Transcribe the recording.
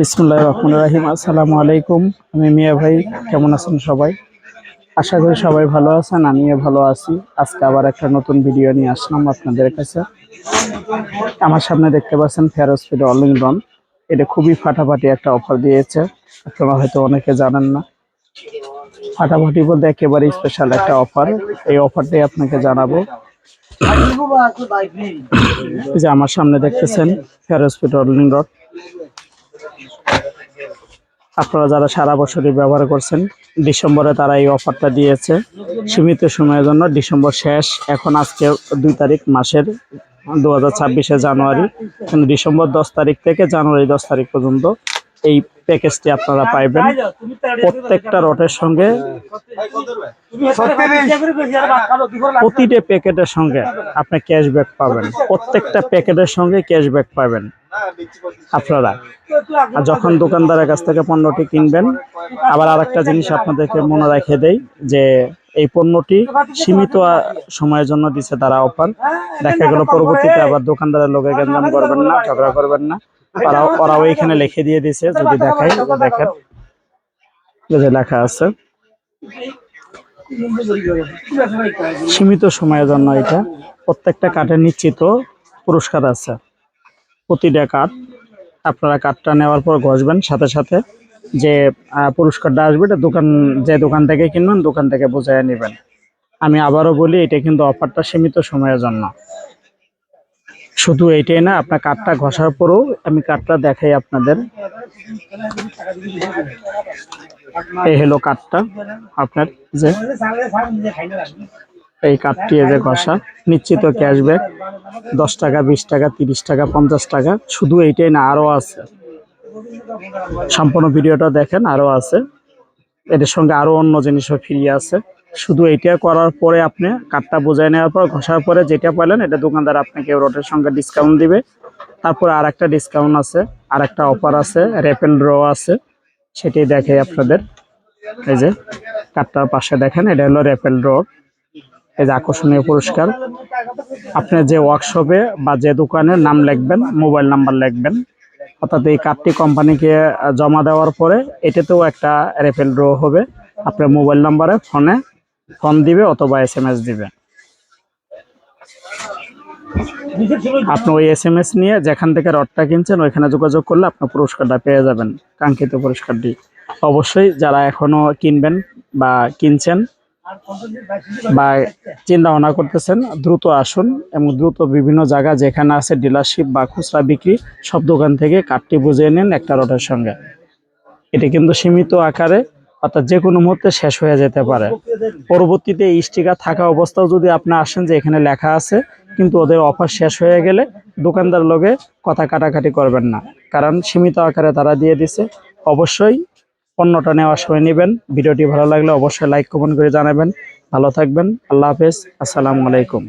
বিসমুল্লাহ রহমান রাহিম। আসসালামু আলাইকুম। আমি মিয়া ভাই, কেমন আছেন সবাই? আশা করি সবাই ভালো আছেন, আমিও ভালো আছি। আজকে আবার একটা নতুন ভিডিও নিয়ে আসলাম আপনাদের কাছে। আমার সামনে দেখতে পাচ্ছেন ফেরোজ ফিড অলিংডন এটা খুবই ফাটাফাটি একটা অফার দিয়েছে। আপনারা হয়তো অনেকে জানেন না। ফাটাফাটি বলতে একেবারে স্পেশাল একটা অফার এই অফারটাই আপনাকে জানাব। যে আমার সামনে দেখতেছেন ফেরোজ ফিড অলিংডন আপনারা যারা সারা বছরই ব্যবহার করছেন, ডিসেম্বরে তারা এই অফারটা দিয়েছে। সীমিত সময়ের জন্য ডিসেম্বর শেষ, এখন আজকে দুই তারিখ মাসের দু হাজার জানুয়ারি। ডিসেম্বর দশ তারিখ থেকে জানুয়ারি দশ তারিখ পর্যন্ত এই প্যাকেজটি আপনারা পাইবেন। প্রত্যেকটা রটের সঙ্গে প্রতিটা প্যাকেটের সঙ্গে আপনি ক্যাশব্যাক পাবেন। প্রত্যেকটা প্যাকেটের সঙ্গে ক্যাশব্যাক পাবেন আপনারা। আর যখন দোকানদারের কাছ থেকে পণ্যটি কিনবেন, আবার আরেকটা জিনিস আপনাদেরকে মনে রেখে দেই যে এই পণ্যটি সীমিত সময়ের জন্য দিচ্ছে তারা অফার। দেখা গেল পরবর্তীতে আবার দোকানদারের লোকে গেঞ্জাম করবেন না, ঝগড়া করবেন না। ওরাও এখানে লিখে দিয়ে দিছে যদি দেখাই দেখেন যে লেখা আছে। সীমিত সময়ের জন্য এটা। প্রত্যেকটা কার্ডের নিশ্চিত পুরস্কার আছে। প্রতিটা কাঠ আপনারা কাঠটা নেওয়ার পর ঘষবেন সাথে সাথে যে পুরস্কারটা আসবে এটা দোকান যে দোকান থেকে কিনবেন দোকান থেকে বুঝাইয়া নেবেন। আমি আবারও বলি এটা কিন্তু অফারটা সীমিত সময়ের জন্য। শুধু এইটাই না, আপনার কাঠটা ঘষার পরেও আমি কাঠটা দেখাই আপনাদের। এই হলো কাঠটা আপনার, যে এই কাঠটি যে ঘষা, নিশ্চিত ক্যাশব্যাক, দশ টাকা, বিশ টাকা, তিরিশ টাকা, পঞ্চাশ টাকা, শুধু এইটাই না, আরও আছে। সম্পূর্ণ ভিডিওটা দেখেন, আরও আছে। এটার সঙ্গে আরও অন্য জিনিসও ফিরিয়ে আছে। শুধু এটা করার পরে আপনি কার্ডটা বোঝাই নেওয়ার পর, ঘষার পরে যেটা পেলেন এটা দোকানদার আপনাকে রোটের সঙ্গে ডিসকাউন্ট দিবে। তারপরে আর একটা ডিসকাউন্ট আছে আর একটা অফার আছে র্যাপেল ড্র আছে সেটি দেখে আপনাদের। এই যে, কার্ডটার পাশে দেখেন, এটা হলো র্যাপেল ড্র এই যে আকর্ষণীয় পুরস্কার। আপনি যে ওয়ার্কশপে বা যে দোকানের নাম লিখবেন মোবাইল নাম্বার লিখবেন, অর্থাৎ এই কার্ডটি কোম্পানিকে জমা দেওয়ার পরে এটাতেও একটা রেফেল ড্র হবে। আপনার মোবাইল নাম্বারে ফোনে ফোন দিবে অথবা এস এম এস দিবে। আপনি ওই এস এম এস নিয়ে যেখান থেকে রডটা কিনছেন, ওইখানে যোগাযোগ করলে আপনার পুরস্কারটা পেয়ে যাবেন, কাঙ্ক্ষিত পুরস্কারটি। অবশ্যই যারা এখনও কিনবেন বা কিনছেন বা চিন্তা ভাবনা করতেছেন, দ্রুত আসুন এবং দ্রুত বিভিন্ন জায়গা যেখানে আছে ডিলারশিপ বা খুচরা বিক্রি, সব দোকান থেকে কাঠটি বুঝিয়ে নিন একটা রডের সঙ্গে। এটি কিন্তু সীমিত আকারে অর্থাৎ যে কোনো মুহূর্তে শেষ হয়ে যেতে পারে। পরবর্তীতে স্টিকার থাকা অবস্থাও যদি আপনি আসেন যে এখানে লেখা আছে, কিন্তু ওদের অফার শেষ হয়ে গেলে দোকানদার লগে কথা কাটাকাটি করবেন না। কারণ সীমিত আকারে তারা দিয়ে দিছে। অবশ্যই পণ্যটা নেওয়ার সময় নেবেন। ভিডিওটি ভালো লাগলে অবশ্যই লাইক, কমেন্ট করে জানাবেন। ভালো থাকবেন। আল্লাহ হাফেজ। আসসালামু আলাইকুম।